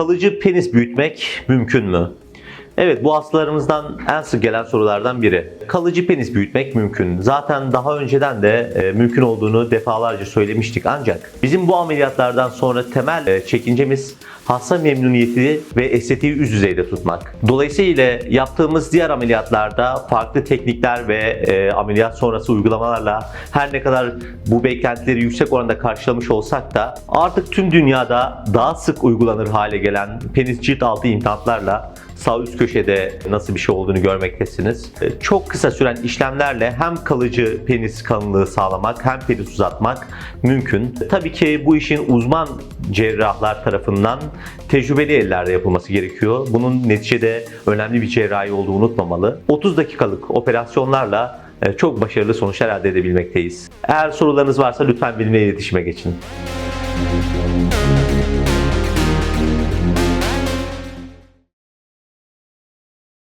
Kalıcı penis büyütmek mümkün mü? Evet bu hastalarımızdan en sık gelen sorulardan biri. Kalıcı penis büyütmek mümkün. Zaten daha önceden de e, mümkün olduğunu defalarca söylemiştik ancak bizim bu ameliyatlardan sonra temel e, çekincemiz hasta memnuniyeti ve estetiği üst düzeyde tutmak. Dolayısıyla yaptığımız diğer ameliyatlarda farklı teknikler ve e, ameliyat sonrası uygulamalarla her ne kadar bu beklentileri yüksek oranda karşılamış olsak da artık tüm dünyada daha sık uygulanır hale gelen penis cilt altı implantlarla sağ üst köşede nasıl bir şey olduğunu görmektesiniz. E, Çok kısa süren işlemlerle hem kalıcı penis kalınlığı sağlamak hem penis uzatmak mümkün. Tabii ki bu işin uzman cerrahlar tarafından tecrübeli ellerde yapılması gerekiyor. Bunun neticede önemli bir cerrahi olduğu unutmamalı. 30 dakikalık operasyonlarla e, çok başarılı sonuçlar elde edebilmekteyiz. Eğer sorularınız varsa lütfen benimle iletişime geçin.